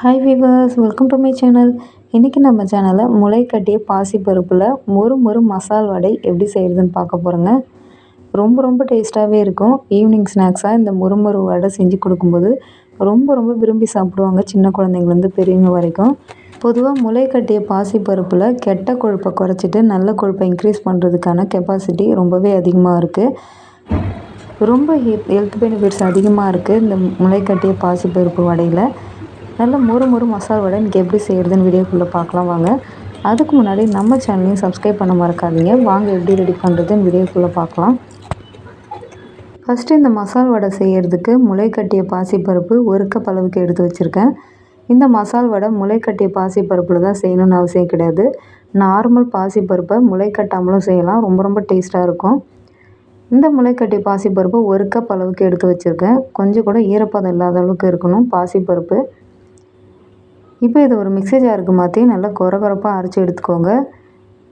Hi viewers welcome to my channel இன்றைக்கி நம்ம சேனலில் முளை கட்டிய பாசி பருப்பில் மொறு மொறு மசால் வடை எப்படி செய்கிறதுன்னு பார்க்க போகிறோங்க ரொம்ப ரொம்ப டேஸ்ட்டாகவே இருக்கும். ஈவினிங் ஸ்நாக்ஸாக இந்த மொறு மொறு வடை செஞ்சு கொடுக்கும்போது ரொம்ப ரொம்ப விரும்பி சாப்பிடுவாங்க சின்ன குழந்தைங்கலேருந்து பெரியவங்க வரைக்கும். பொதுவாக முளை கட்டிய பாசி பருப்பில் கெட்ட கொழுப்பை குறைச்சிட்டு நல்ல கொழுப்பை இன்க்ரீஸ் பண்ணுறதுக்கான கெப்பாசிட்டி ரொம்பவே அதிகமாக இருக்குது ரொம்ப ஹெல்த் பெனிஃபிட்ஸ் அதிகமாக இருக்குது இந்த முளைக்கட்டிய பாசி பருப்பு வடையில். நல்ல மொறு மொறு மசால் வடை இன்றைக்கி எப்படி செய்கிறதுன்னு வீடியோக்குள்ளே பார்க்கலாம் வாங்க. அதுக்கு முன்னாடி நம்ம சேனலையும் சப்ஸ்கிரைப் பண்ண மறக்காதீங்க. வாங்க எப்படி ரெடி பண்ணுறதுன்னு வீடியோக்குள்ளே பார்க்கலாம். ஃபஸ்ட்டு இந்த மசால் வடை செய்கிறதுக்கு முளை கட்டிய பாசிப்பருப்பு ஒரு கப் அளவுக்கு எடுத்து வச்சுருக்கேன். இந்த மசால் வடை முளை கட்டிய பாசிப்பருப்பில் தான் செய்யணும்னு அவசியம் கிடையாது. நார்மல் பாசிப்பருப்பை முளை கட்டாமலும் செய்யலாம். ரொம்ப ரொம்ப டேஸ்ட்டாக இருக்கும். இந்த முளைக்கட்டி பாசிப்பருப்பு ஒரு கப் அளவுக்கு எடுத்து வச்சுருக்கேன். கொஞ்சம் கூட ஈரப்பதம் இல்லாத அளவுக்கு இருக்கணும். பாசிப்பருப்பு இப்போ இதை ஒரு மிக்ஸி ஜாருக்கு மாற்றி நல்லா குறகுறப்பாக அரைச்சி எடுத்துக்கோங்க.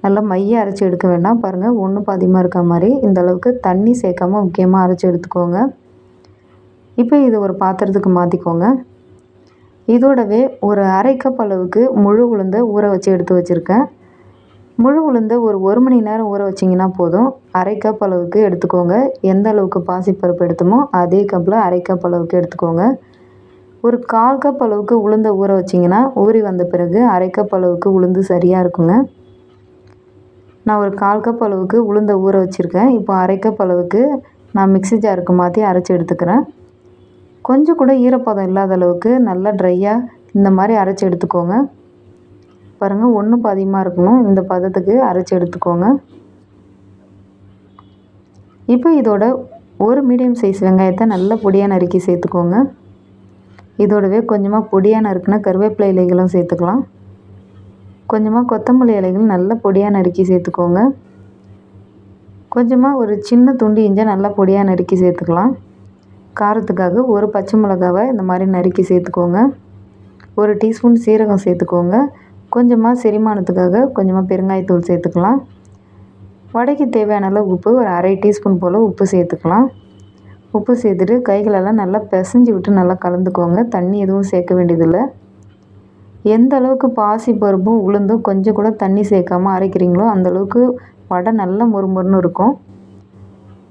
நல்லா மைய அரைச்சி எடுக்க வேண்டாம். பாருங்கள் ஒன்று பாதிமாக இருக்க மாதிரி இந்த அளவுக்கு தண்ணி சேர்க்காம முக்கியமாக அரைச்சி எடுத்துக்கோங்க. இப்போ இது ஒரு பாத்திரத்துக்கு மாற்றிக்கோங்க இதோடவே ஒரு அரை கப் அளவுக்கு முழு உளுந்தை ஊற வச்சு எடுத்து வச்சுருக்கேன். முழு உளுந்தை ஒரு ஒரு மணி நேரம் ஊற வச்சிங்கன்னா போதும். அரை கப் அளவுக்கு எடுத்துக்கோங்க. எந்த அளவுக்கு பாசிப்பருப்பு எடுத்தோமோ அதே கப்பில் அரை கப் அளவுக்கு எடுத்துக்கோங்க. ஒரு கால் கப் அளவுக்கு உளுந்தை ஊற வச்சிங்கன்னா ஊறி வந்த பிறகு அரை கப் அளவுக்கு உளுந்து சரியாக இருக்குங்க. நான் ஒரு கால் கப் அளவுக்கு உளுந்தை ஊற வச்சுருக்கேன். இப்போ அரை கப் அளவுக்கு நான் மிக்ஸி ஜாருக்கு மாற்றி அரைச்சி எடுத்துக்கிறேன். கொஞ்சம் கூட ஈரப்பதம் இல்லாத அளவுக்கு நல்லா ட்ரையாக இந்த மாதிரி அரைச்சி எடுத்துக்கோங்க. பாருங்கள் ஒன்று பாதியமாக இருக்கணும். இந்த பதத்துக்கு அரைச்சி எடுத்துக்கோங்க. இப்போ இதோட ஒரு மீடியம் சைஸ் வெங்காயத்தை நல்லா பொடியாக நறுக்கி சேர்த்துக்கோங்க. இதோடவே கொஞ்சமாக பொடியாக நறுக்கின கருவேப்பிலை இலைகளும் சேர்த்துக்கலாம். கொஞ்சமாக கொத்தமல்லி இலைகள் நல்லா பொடியாக நறுக்கி சேர்த்துக்கோங்க. கொஞ்சமாக ஒரு சின்ன துண்டு இஞ்சா நல்லா பொடியாக நறுக்கி சேர்த்துக்கலாம். காரத்துக்காக ஒரு பச்சை மிளகாவை இந்த மாதிரி நறுக்கி சேர்த்துக்கோங்க. ஒரு டீஸ்பூன் சீரகம் சேர்த்துக்கோங்க. கொஞ்சமாக செரிமானத்துக்காக கொஞ்சமாக பெருங்காயத்தூள் சேர்த்துக்கலாம். வடைக்கு தேவையான அளவு உப்பு ஒரு அரை டீஸ்பூன் போல் உப்பு சேர்த்துக்கலாம். உப்பு சேர்த்துட்டு கைகளெல்லாம் நல்லா பிசைஞ்சி விட்டு நல்லா கலந்துக்கோங்க. தண்ணி எதுவும் சேர்க்க வேண்டியதில்லை. எந்த அளவுக்கு பாசி பருப்பும் உளுந்தும் கொஞ்சம் கூட தண்ணி சேர்க்காமல் அரைக்கிறீங்களோ அந்தளவுக்கு வடை நல்லா மொறுமொறுன்னு இருக்கும்.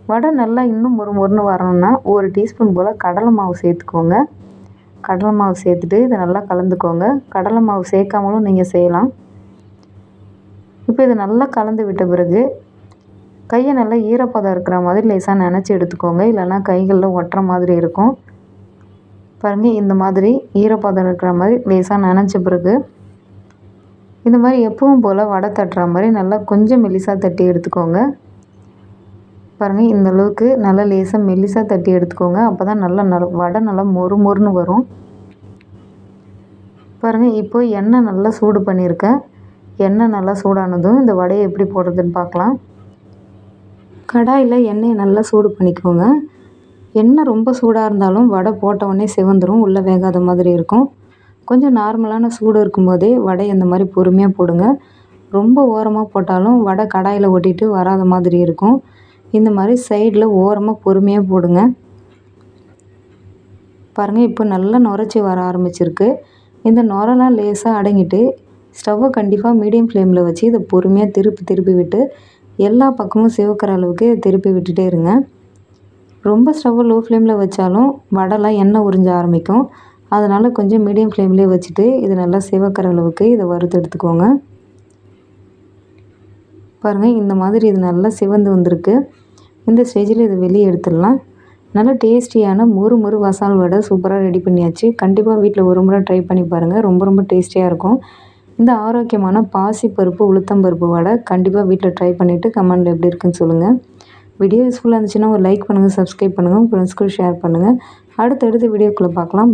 வடை நல்லா இன்னும் மொறுமொறுன்னு வரணும்னா ஒரு டீஸ்பூன் போல் கடலை மாவு சேர்த்துக்கோங்க. கடலை மாவு சேர்த்துட்டு இதை நல்லா கலந்துக்கோங்க. கடலை மாவு சேர்க்காமலும் நீங்கள் செய்யலாம். இப்போ இதை நல்லா கலந்து விட்ட பிறகு கையை நல்லா ஈரப்பதம் இருக்கிற மாதிரி லேசாக நினச்சி எடுத்துக்கோங்க. இல்லைனா கைகளில் ஒட்டுற மாதிரி இருக்கும். பாருங்கள் இந்த மாதிரி ஈரப்பதம் இருக்கிற மாதிரி லேசாக நினச்ச பிறகு இந்த மாதிரி எப்பவும் போல் வடை தட்டுற மாதிரி நல்லா கொஞ்சம் மெலிசாக தட்டி எடுத்துக்கோங்க. பாருங்கள் இந்த அளவுக்கு நல்லா லேசாக மெலிசாக தட்டி எடுத்துக்கோங்க. அப்போ தான் நல்லா நல் வடை நல்லா மொறு மொறுன்னு வரும். பாருங்கள் இப்போ எண்ணெய் நல்லா சூடு பண்ணியிருக்கேன். எண்ணெய் நல்லா சூடானதும் இந்த வடையை எப்படி போடுறதுன்னு பார்க்கலாம். கடாயில் எண்ணெயை நல்லா சூடு பண்ணிக்கோங்க. எண்ணெய் ரொம்ப சூடாக இருந்தாலும் வடை போட்ட உடனே சிவந்துடும் உள்ளே வேகாத மாதிரி இருக்கும். கொஞ்சம் நார்மலான சூடு இருக்கும்போதே வடை இந்த மாதிரி பொறுமையாக போடுங்க. ரொம்ப ஓரமாக போட்டாலும் வடை கடாயில் ஒட்டிட்டு வராத மாதிரி இருக்கும். இந்த மாதிரி சைடில் ஓரமாக பொறுமையாக போடுங்க. பாருங்கள் இப்போ நல்லா நுரைச்சி வர ஆரம்பிச்சிருக்கு. இந்த நுரெல்லாம் லேசாக அடங்கிட்டு ஸ்டவ்வை கண்டிப்பாக மீடியம் ஃப்ளேமில் வச்சு இதை பொறுமையாக திருப்பி திருப்பி விட்டு எல்லா பக்கமும் சிவக்கிற அளவுக்கு திருப்பி விட்டுட்டே இருங்க. ரொம்ப ஸ்டவ்வை லோ ஃப்ளேமில் வச்சாலும் வடைலாம் எண்ணெய் உறிஞ்ச ஆரம்பிக்கும். அதனால் கொஞ்சம் மீடியம் ஃப்ளேம்லேயே வச்சுட்டு இது நல்லா சிவக்கிற அளவுக்கு இதை வறுத்து எடுத்துக்கோங்க. பாருங்கள் இந்த மாதிரி இது நல்லா சிவந்து வந்திருக்கு. இந்த ஸ்டேஜில் இதை வெளியே எடுத்துடலாம். நல்லா டேஸ்டியான மொறு மொறு மசால் வடை சூப்பராக ரெடி பண்ணியாச்சு. கண்டிப்பாக வீட்டில் ஒரு முறை ட்ரை பண்ணி பாருங்கள் ரொம்ப ரொம்ப டேஸ்டியாக இருக்கும். இந்த ஆரோக்கியமான பாசி பருப்பு உளுத்தம் பருப்பு வடை கண்டிப்பாக வீட்டில் ட்ரை பண்ணிவிட்டு கமெண்டில் எப்படி இருக்குன்னு சொல்லுங்கள் வீடியோ யூஸ்ஃபுல்லாக இருந்துச்சுன்னா ஒரு லைக் பண்ணுங்கள் சப்ஸ்கிரைப் பண்ணுங்கள் உங்கள் ஃப்ரெண்ட்ஸ்க்கு ஷேர் பண்ணுங்கள் அடுத்தடுத்த வீடியோக்குள்ளே பார்க்கலாம்.